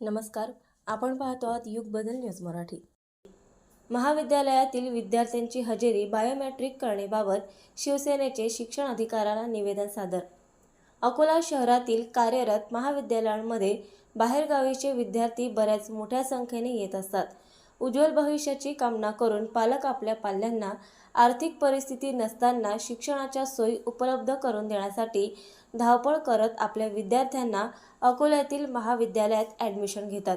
नमस्कार आपण पाहतो आहात युग बदल न्यूज मराठी. महाविद्यालयातील विद्यार्थ्यांची हजेरी बायोमेट्रिक करण्याबाबत शिवसेनेचे शिक्षण अधिकाऱ्यांना निवेदन सादर. अकोला शहरातील कार्यरत महाविद्यालयांमध्ये बाहेरगावीचे विद्यार्थी बऱ्याच मोठ्या संख्येने येत असतात. उज्ज्वल भविष्याची कामना करून पालक आपल्या पाल्यांना आर्थिक परिस्थिती नसताना शिक्षणाच्या सोयी उपलब्ध करून देण्यासाठी धावपळ करत आपल्या विद्यार्थ्यांना अकोल्यातील महाविद्यालयात ॲडमिशन घेतात.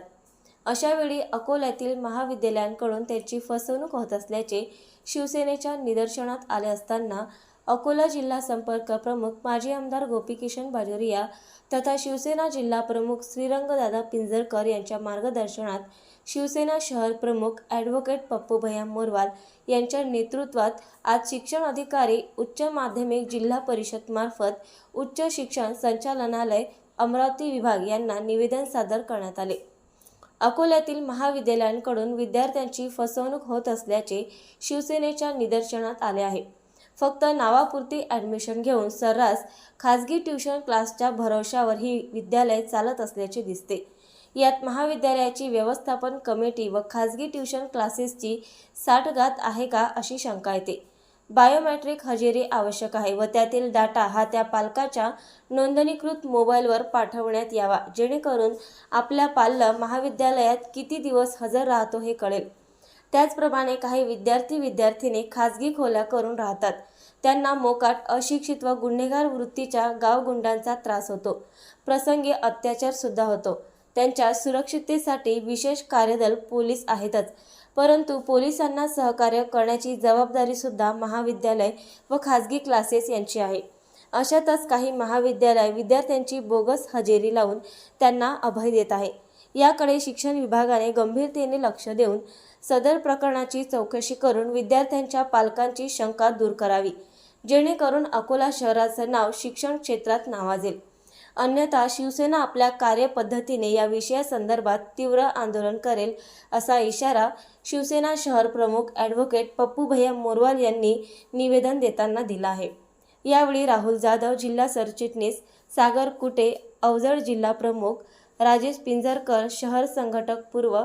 अशावेळी अकोल्यातील महाविद्यालयांकडून त्यांची फसवणूक होत असल्याचे शिवसेनेच्या निदर्शनात आले असताना अकोला जिल्हा संपर्क प्रमुख माजी आमदार गोपीकिशन बाजोरिया तथा शिवसेना जिल्हा प्रमुख श्रीरंगदादा पिंजरकर यांच्या मार्गदर्शनात शिवसेना शहर प्रमुख ॲडव्होकेट पप्पू भैया मोरवाल यांच्या नेतृत्वात आज शिक्षण अधिकारी उच्च माध्यमिक जिल्हा परिषद मार्फत उच्च शिक्षण संचालनालय अमरावती विभाग यांना निवेदन सादर करण्यात आले. अकोल्यातील महाविद्यालयांकडून विद्यार्थ्यांची फसवणूक होत असल्याचे शिवसेनेच्या निदर्शनात आले आहे. फक्त नावापुरती ॲडमिशन घेऊन सर्रास खाजगी ट्युशन क्लासच्या भरवशावर ही विद्यालय चालत असल्याचे दिसते. यात महाविद्यालयाची व्यवस्थापन कमिटी व खाजगी ट्युशन क्लासेसची साठगात आहे का अशी शंका येते. बायोमॅट्रिक हजेरी आवश्यक आहे व त्यातील डाटा हा त्या पालकाच्या नोंदणीकृत मोबाईलवर पाठवण्यात यावा जेणेकरून आपल्या पाल्य महाविद्यालयात किती दिवस हजर राहतो हे कळेल. त्याचप्रमाणे काही विद्यार्थी विद्यार्थिनी खाजगी खोल्या करून राहतात. त्यांना मोकाट अशिक्षित व गुन्हेगार वृत्तीच्या गावगुंडांचा त्रास होतो. प्रसंगी अत्याचार सुद्धा होतो. त्यांच्या सुरक्षिततेसाठी विशेष कार्यदल पोलीस आहेतच. परंतु पोलिसांना सहकार्य करण्याची जबाबदारी सुद्धा महाविद्यालय व खाजगी क्लासेस यांची आहे. अशातच काही महाविद्यालय विद्यार्थ्यांची बोगस हजेरी लावून त्यांना अभय देत आहे. याकडे शिक्षण विभागाने गंभीरतेने लक्ष देऊन सदर प्रकरणाची चौकशी करून विद्यार्थ्यांच्या पालकांची शंका दूर करावी जेणेकरून अकोला शहराचं नाव शिक्षण क्षेत्रात नावाजेल. अन्यथा शिवसेना आपल्या कार्यपद्धतीने या विषयासंदर्भात तीव्र आंदोलन करेल असा इशारा शिवसेना शहर प्रमुख ॲडव्होकेट पप्पू भैया मोरवाल यांनी निवेदन देताना दिला आहे. यावेळी राहुल जाधव जिल्हा सरचिटणीस सागर कुटे अवजड जिल्हा प्रमुख राजेश पिंजरकर शहर संघटक पूर्व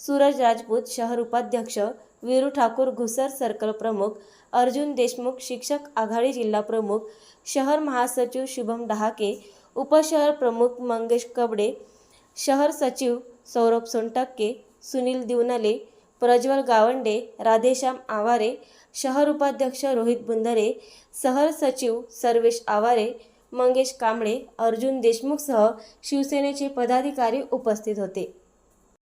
सूरज राजपूत शहर उपाध्यक्ष वीरू ठाकूर घुसर सर्कल प्रमुख अर्जुन देशमुख शिक्षक आघाडी जिल्हा प्रमुख शहर महासचिव शुभम डहाके उपशहर प्रमुख मंगेश कबडे शहर सचिव सौरभ सोनटक्के सुनील दिवनले प्रज्वल गावंडे राधेश्याम आवारे शहर उपाध्यक्ष रोहित बुंदरे शहर सचिव सर्वेश आवारे मंगेश कांबळे अर्जुन देशमुखसह शिवसेनेचे पदाधिकारी उपस्थित होते.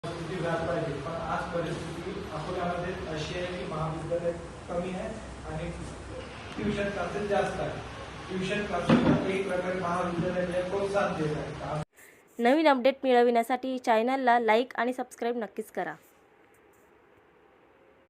परिस्थिती व्याप पाहिजे पण आज परिस्थिती अकोल्यामध्ये अशी आहे की महाविद्यालय कमी आहे आणि ट्युशन क्लासेस जास्त आहे ट्युशन क्लासेस एक प्रकारे महाविद्यालयाला प्रोत्साहन देत आहे नवीन अपडेट मिळविण्यासाठी चॅनलला लाईक आणि सबस्क्राईब नक्कीच करा.